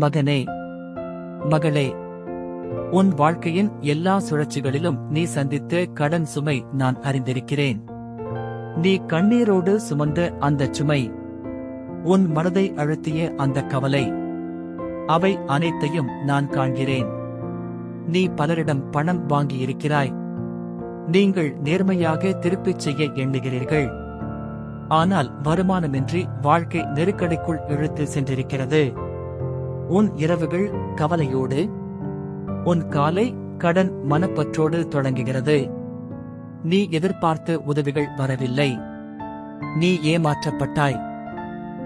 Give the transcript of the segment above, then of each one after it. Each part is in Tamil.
மகனே மகளே உன் வாழ்க்கையின் எல்லா சுழற்சிகளிலும் நீ சந்தித்த கடன் சுமை நான் அறிந்திருக்கிறேன். நீ கண்ணீரோடு சுமந்த அந்த சுமை உன் மனதை அழுத்திய அந்த கவலை அவை அனைத்தையும் நான் காண்கிறேன். நீ பலரிடம் பணம் வாங்கியிருக்கிறாய். நீங்கள் நேர்மையாக திருப்பிச் செய்ய எண்ணுகிறீர்கள். ஆனால் வருமானமின்றி வாழ்க்கை நெருக்கடிக்குள் இழுத்து சென்றிருக்கிறது. உன் இரவுகள் கவலையோடு உன் காலை கடன் மனப்பற்றோடு தொடங்குகிறது. நீ எதிர்பார்த்த உதவிகள் வரவில்லை. நீ ஏமாற்றப்பட்டாய்.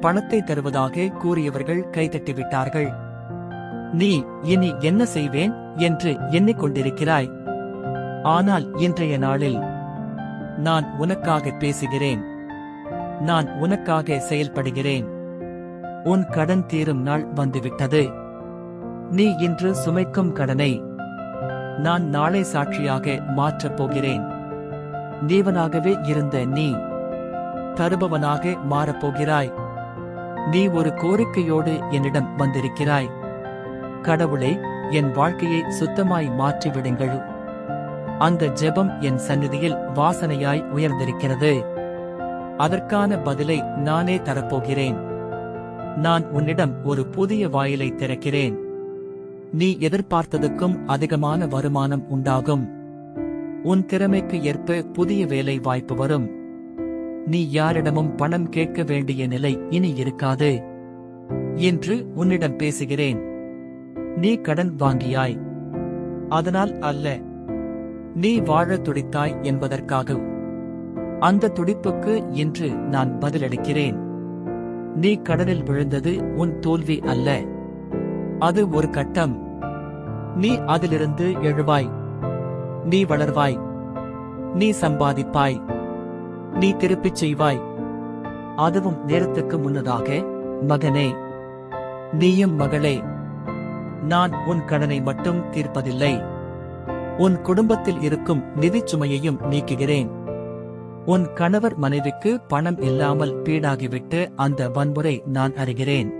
பணத்தை தருவதாக கூறியவர்கள் கைதட்டிவிட்டார்கள். நீ இனி என்ன செய்வேன் என்று எண்ணிக்கொண்டிருக்கிறாய். ஆனால் இன்றைய நாளில் நான் உனக்காக பேசுகிறேன். நான் உனக்காக செயல்படுகிறேன். உன் கடன் தீரும் நாள் வந்துவிட்டது. நீ இன்று சுமைக்கும் கடனை நான் நாளை சாட்சியாக மாற்றப் போகிறேன். நீவனாகவே இருந்த நீ தருபவனாக மாறப்போகிறாய் நீ ஒரு கோரிக்கையோடு என்னிடம் வந்திருக்கிறாய். கடவுளே என் வாழ்க்கையை சுத்தமாய் மாற்றிவிடுங்கள். அந்த ஜெபம் என் சந்நிதியில் வாசனையாய் உயர்ந்திருக்கிறது. அதற்கான பதிலை நானே தரப்போகிறேன். நான் உன்னிடம் ஒரு புதிய வாயிலை திறக்கிறேன். நீ எதிர்பார்த்ததுக்கும் அதிகமான வருமானம் உண்டாகும். உன் திறமைக்கு ஏற்ப புதிய வேலை வாய்ப்பு வரும். நீ யாரிடமும் பணம் கேட்க வேண்டிய நிலை இனி இருக்காது. என்று உன்னிடம் பேசுகிறேன். நீ கடன் வாங்கியாய். அதனால் அல்ல. நீ வாழ துடித்தாய் என்பதற்காக. அந்த துடிப்புக்கு இன்று நான் பதிலளிக்கிறேன். நீ கடனில் விழுந்தது உன் தோல்வி அல்ல. அது ஒரு கட்டம். நீ அதிலிருந்து எழுவாய். நீ வளர்வாய். நீ சம்பாதிப்பாய். நீ திருப்பிச் செய்வாய். அதுவும் நேரத்துக்கு முன்னதாக மகனே நீயும் மகளே நான் உன் கடனை மட்டும் தீர்ப்பதில்லை. உன் குடும்பத்தில் இருக்கும் நிதிச்சுமையையும் நீக்குகிறேன். உன் கணவர் மனைவிக்கு பணம் இல்லாமல் பீடாகிவிட்டு அந்த வன்முறை நான் அறிகிறேன்.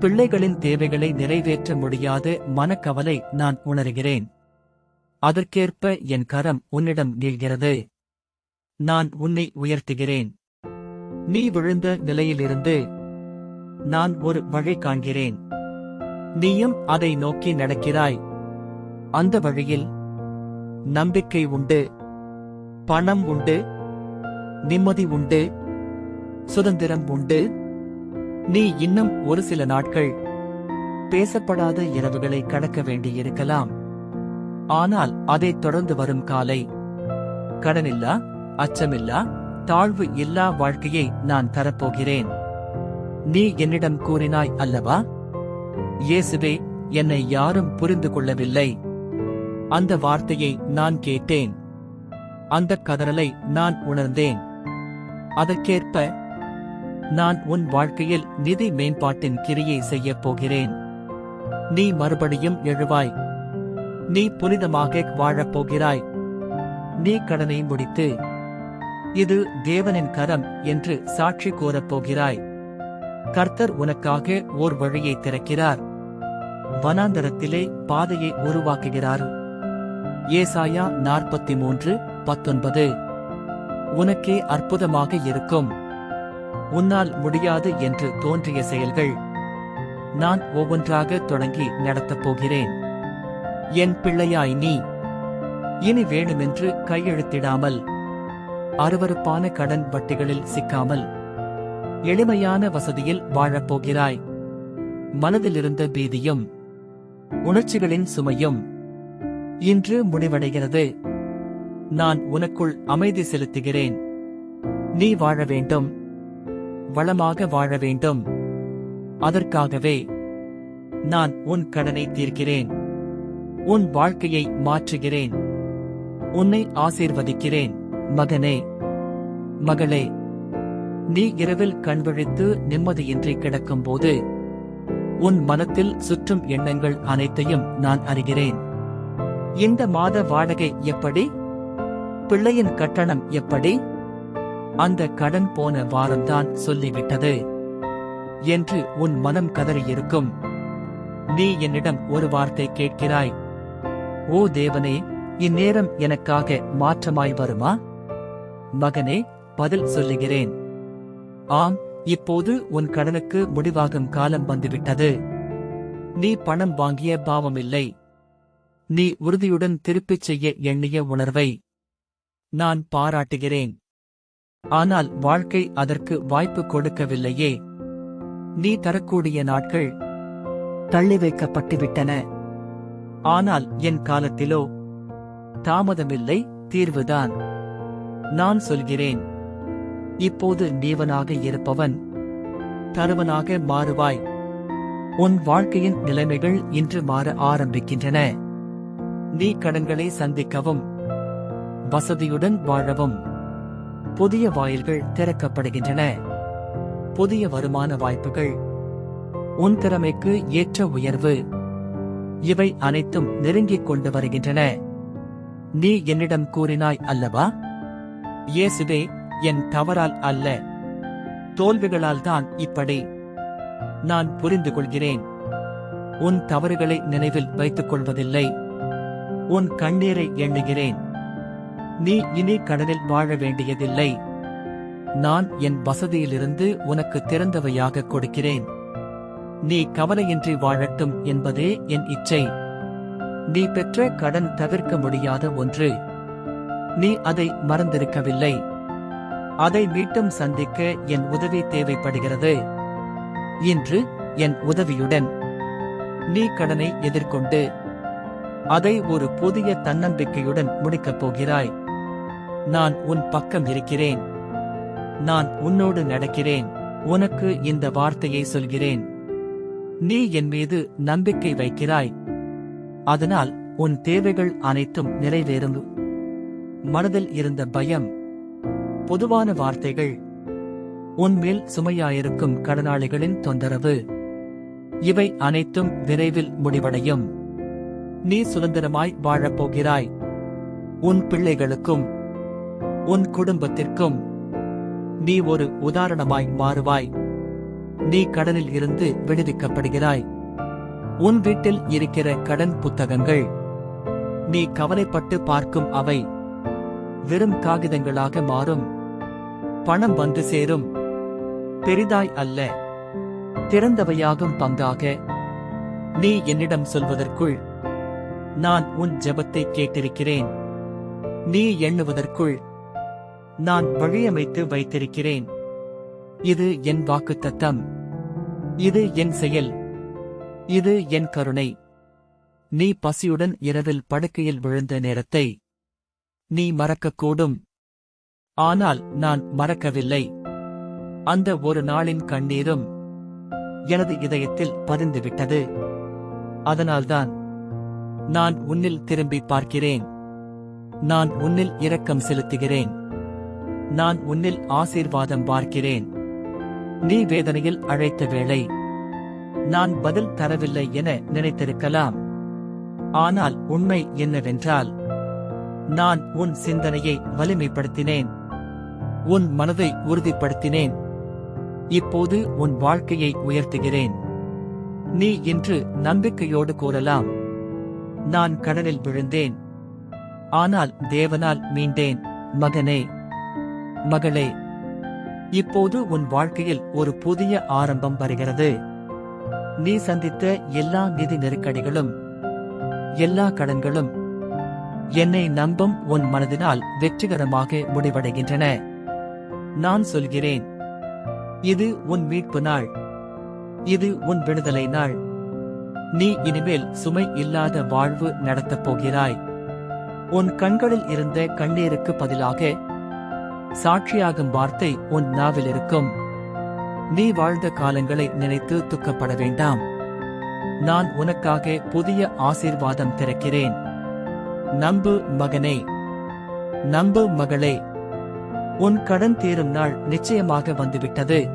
பிள்ளைகளின் தேவைகளை நிறைவேற்ற முடியாத மனக்கவலை நான் உணர்கிறேன். அதற்கேற்ப என் கரம் உன்னிடம் நீள்கிறது. நான் உன்னை உயர்த்துகிறேன். நீ விழுந்த நிலையிலிருந்து நான் ஒரு வழி காண்கிறேன். நீயும் அதை நோக்கி நடக்கிறாய். அந்த வழியில் நம்பிக்கை உண்டு. பணம் உண்டு. நிம்மதி உண்டு. சுதந்திரம் உண்டு. நீ இன்னும் ஒரு சில நாட்கள் பேசப்படாத இரவுகளை கடக்க வேண்டியிருக்கலாம். ஆனால் அதைத் தொடர்ந்து வரும் காலை. கடனில்லா அச்சமில்லா தாழ்வு இல்லா வாழ்க்கையை நான் தரப்போகிறேன். நீ என்னிடம் கூறினாய் அல்லவா? இயேசுவே என்னை யாரும் புரிந்து கொள்ளவில்லை. அந்த வார்த்தையை நான் கேட்டேன். அந்த கதறலை நான் உணர்ந்தேன். அதற்கேற்ப நான் உன் வாழ்க்கையில் நிதி மேம்பாட்டின் கிரியை செய்யப் போகிறேன். நீ மறுபடியும் எழுவாய். நீ புனிதமாக வாழப் போகிறாய். நீ கடனை முடித்து இது தேவனின் கரம் என்று சாட்சி கூறப் போகிறாய். கர்த்தர் உனக்காக ஓர் வழியை திறக்கிறார். வனாந்தரத்திலே பாதையை உருவாக்குகிறார். ஏசாயா நாற்பத்தி மூன்று பத்தொன்பது. உனக்கே அற்புதமாக இருக்கும். உன்னால் முடியாது என்று தோன்றிய செயல்கள். நான் ஒவ்வொன்றாக தொடங்கி நடத்தப் போகிறேன். என் பிள்ளையாய் நீ. இனி வேணுமென்று கையெழுத்திடாமல். அருவருப்பான கடன் வட்டிகளில் சிக்காமல். எளிமையான வசதியில் வாழப்போகிறாய் மனதிலிருந்த பீதியும் உணர்ச்சிகளின் சுமையும் இன்று முடிவடைகிறது. நான் உனக்குள் அமைதி செலுத்துகிறேன். நீ வாழ வேண்டும். வளமாக வாழ வேண்டும். அதற்காகவே நான் உன் கடனை தீர்க்கிறேன். உன் வாழ்க்கையை மாற்றுகிறேன். உன்னை ஆசீர்வதிக்கிறேன். மகனே மகளே நீ இரவில் கண்விழித்து நிம்மதியின்றி கிடக்கும்போது உன் மனத்தில் சுற்றும் எண்ணங்கள் அனைத்தையும் நான் அறிகிறேன். இந்த மாத வாடகை எப்படி? பிள்ளையின் கட்டணம் எப்படி? அந்த கடன் போன வாரம்தான் சொல்லிவிட்டது. என்று உன் மனம் கதறியிருக்கும். நீ என்னிடம் ஒரு வார்த்தை கேட்கிறாய். ஓ தேவனே இந்நேரம் எனக்காக மாற்றமாய் வருமா? மகனே பதில் சொல்லுகிறேன். ஆம் இப்போது உன் கடனுக்கு முடிவாகும் காலம் வந்துவிட்டது. நீ பணம் வாங்கிய பாவமில்லை. நீ உறுதியுடன் திருப்பிச் செய்ய எண்ணிய உணர்வை. நான் பாராட்டுகிறேன். ஆனால் வாழ்க்கை அதற்கு வாய்ப்பு கொடுக்கவில்லையே. நீ தரக்கூடிய நாட்கள் தள்ளி வைக்கப்பட்டுவிட்டன ஆனால் என் காலத்திலோ தாமதமில்லை தீர்வுதான். நான் சொல்கிறேன். இப்போது நீவனாக இருப்பவன் தருவனாக மாறுவாய். உன் வாழ்க்கையின் நிலைமைகள் இன்று மாற ஆரம்பிக்கின்றன. நீ கடன்களை சந்திக்கவும். வசதியுடன் வாழவும். புதிய வாயில்கள் திறக்கப்படுகின்றன. புதிய வருமான வாய்ப்புகள். உன் திறமைக்கு ஏற்ற உயர்வு. இவை அனைத்தும் நெருங்கிக் கொண்டு வருகின்றன. நீ என்னிடம் கூறினாய் அல்லவா? இயேசுவே என் தவறால் அல்ல. தோல்விகளால் தான் இப்படி. நான் புரிந்து கொள்கிறேன் உன் தவறுகளை நினைவில் வைத்துக் கொள்வதில்லை உன் கண்ணீரை எண்ணுகிறேன். நீ இனி கடலில் வாழ வேண்டியதில்லை. நான் என் வசதியிலிருந்து உனக்கு திறந்தவையாக கொடுக்கிறேன். நீ கவலையின்றி வாழட்டும் என்பதே என் இச்சை. நீ பெற்ற கடன் தவிர்க்க முடியாத ஒன்று. நீ அதை மறந்திருக்கவில்லை. அதை மீண்டும் சந்திக்க என் உதவி தேவைப்படுகிறது. இன்று என் உதவியுடன் நீ கடனை எதிர்கொண்டு அதை ஒரு புதிய தன்னம்பிக்கையுடன் முடிக்கப் போகிறாய். நான் உன் பக்கம் இருக்கிறேன். நான் உன்னோடு நடக்கிறேன். உனக்கு இந்த வார்த்தையை சொல்கிறேன். நீ என் மீது நம்பிக்கை வைக்கிறாய். அதனால் உன் தேவைகள் அனைத்தும் நிறைவேறும். மனதில் இருந்த பயம் பொதுவான வார்த்தைகள் உன்மேல் சுமையாயிருக்கும் கடனாளிகளின் தொந்தரவு இவை அனைத்தும் விரைவில் முடிவடையும். நீ சுதந்திரமாய் வாழப்போகிறாய் உன் பிள்ளைகளுக்கும் உன் குடும்பத்திற்கும் நீ ஒரு உதாரணமாய் மாறுவாய். நீ கடனில் இருந்து விடுவிக்கப்படுகிறாய். உன் வீட்டில் இருக்கிற கடன் புத்தகங்கள் நீ கவலைப்பட்டு பார்க்கும் அவை வெறும் காகிதங்களாக மாறும். பணம் வந்து சேரும். பெரிதாய் அல்ல திறந்தவையாகும் பங்காக. நீ என்னிடம் சொல்வதற்குள் நான் உன் ஜெபத்தை கேட்டிருக்கிறேன். நீ எண்ணுவதற்குள் நான் வழியமைத்து வைத்திருக்கிறேன். இது என் வாக்குத்தத்தம். இது என் செயல். இது என் கருணை. நீ பசியுடன் இரவில் படுக்கையில் விழுந்த நேரத்தை நீ மறக்கக்கூடும். ஆனால் நான் மறக்கவில்லை. அந்த ஒரு நாளின் கண்ணீரும் எனது இதயத்தில் பதிந்துவிட்டது. அதனால்தான் நான் உன்னில் திரும்பி பார்க்கிறேன். நான் உன்னில் இரக்கம் செலுத்துகிறேன். நான் உன்னில் ஆசீர்வாதம் பார்க்கிறேன். நீ வேதனையில் அழைத்த வேளை நான் பதில் தரவில்லை என நினைத்திருக்கலாம். ஆனால் உண்மை என்னவென்றால் நான் உன் சிந்தனையை வலிமைப்படுத்தினேன். உன் மனதை உறுதிப்படுத்தினேன். இப்போது உன் வாழ்க்கையை உயர்த்துகிறேன். நீ இன்று நம்பிக்கையோடு கூறலாம். நான் கடலில் விழுந்தேன். ஆனால் தேவனால் மீண்டேன். மகனே மகளே இப்போது உன் வாழ்க்கையில் ஒரு புதிய ஆரம்பம் வருகிறது. நீ சந்தித்த எல்லா நிதி நெருக்கடிகளும் எல்லா கடன்களும் என்னை நம்பும் உன் மனதினால் வெற்றிகரமாக முடிவடைகின்றன. நான் சொல்கிறேன் இது உன் மீட்பு நாள் இது உன் விடுதலை நாள். நீ இனிமேல் சுமை இல்லாத வாழ்வு நடத்தப் போகிறாய். உன் கண்களில் இருந்த கண்ணீருக்கு பதிலாக சாட்சியாகும் வார்த்தை உன் நாவில் இருக்கும் நீ வாழ்ந்த காலங்களை நினைத்து துக்கப்பட வேண்டாம். நான் உனக்காக புதிய ஆசீர்வாதம் திறக்கிறேன். நம்பு மகனே. நம்பு மகளே. உன் கடன் தீரும் நாள் நிச்சயமாக வந்துவிட்டது.